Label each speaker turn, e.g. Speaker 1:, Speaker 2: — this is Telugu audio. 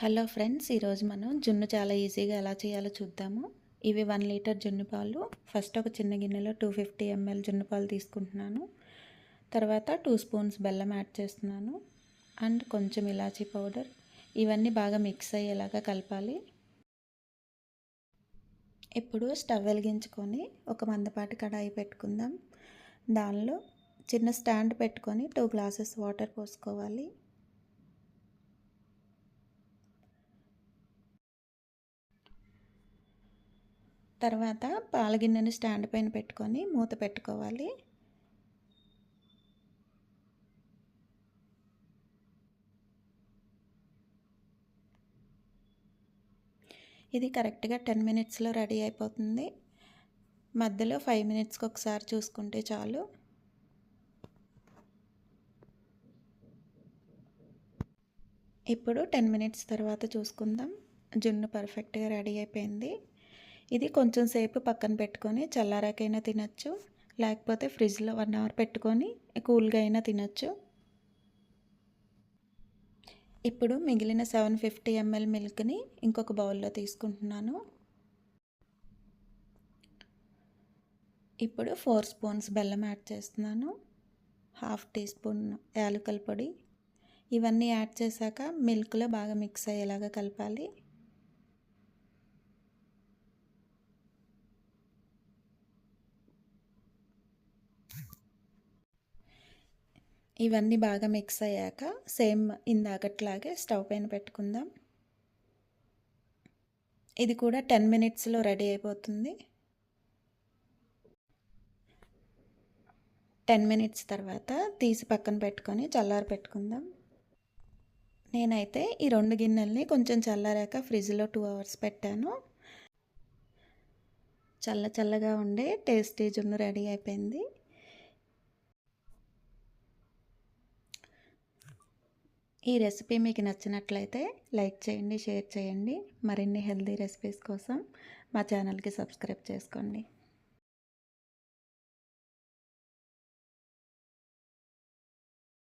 Speaker 1: హలో ఫ్రెండ్స్ ఈరోజు మనం జున్ను చాలా ఈజీగా ఎలా చేయాలో చూద్దాము. ఇవి వన్ లీటర్ జున్ను పాలు. ఫస్ట్ ఒక చిన్న గిన్నెలో టూ ఫిఫ్టీ ఎంఎల్ జున్ను పాలు తీసుకుంటున్నాను. తర్వాత టూ స్పూన్స్ బెల్లం యాడ్ చేస్తున్నాను. అండ్ కొంచెం ఇలాచీ పౌడర్. ఇవన్నీ బాగా మిక్స్ అయ్యేలాగా కలపాలి. ఇప్పుడు స్టవ్ వెలిగించుకొని ఒక మందపాటి కడాయి పెట్టుకుందాం. దానిలో చిన్న స్టాండ్ పెట్టుకొని టూ గ్లాసెస్ వాటర్ పోసుకోవాలి. తర్వాత పాలగిన్నెను స్టాండ్ పైన పెట్టుకొని మూత పెట్టుకోవాలి. ఇది కరెక్ట్గా టెన్ మినిట్స్లో రెడీ అయిపోతుంది. మధ్యలో ఫైవ్ మినిట్స్కి ఒకసారి చూసుకుంటే చాలు. ఇప్పుడు టెన్ మినిట్స్ తర్వాత చూసుకుందాం. జున్ను పర్ఫెక్ట్గా రెడీ అయిపోయింది. ఇది కొంచెం సేపు పక్కన పెట్టుకొని చల్లారాకైనా తినచ్చు. లేకపోతే ఫ్రిడ్జ్లో వన్ అవర్ పెట్టుకొని కూల్గా అయినా తినచ్చు. ఇప్పుడు మిగిలిన సెవెన్ ఫిఫ్టీ ఎంఎల్ మిల్క్ని ఇంకొక బౌల్లో తీసుకుంటున్నాను. ఇప్పుడు ఫోర్ స్పూన్స్ బెల్లం యాడ్ చేస్తున్నాను. హాఫ్ టీ స్పూన్ యాలకల పొడి. ఇవన్నీ యాడ్ చేశాక మిల్క్లో బాగా మిక్స్ అయ్యేలాగా కలపాలి. ఇవన్నీ బాగా మిక్స్ అయ్యాక సేమ్ ఇందాకట్లాగే స్టవ్ పైన పెట్టుకుందాం. ఇది కూడా టెన్ మినిట్స్లో రెడీ అయిపోతుంది. టెన్ మినిట్స్ తర్వాత తీసి పక్కన పెట్టుకొని చల్లారి పెట్టుకుందాం. నేనైతే ఈ రెండు గిన్నెల్ని కొంచెం చల్లారాక ఫ్రిడ్జ్లో టూ అవర్స్ పెట్టాను. చల్ల చల్లగా ఉండే టేస్టీ జున్ను రెడీ అయిపోయింది. ఈ రెసిపీ మీకు నచ్చినట్లయితే లైక్ చేయండి షేర్ చేయండి. మరిన్ని హెల్తీ రెసిపీస్ కోసం మా ఛానల్కి సబ్స్క్రైబ్ చేసుకోండి.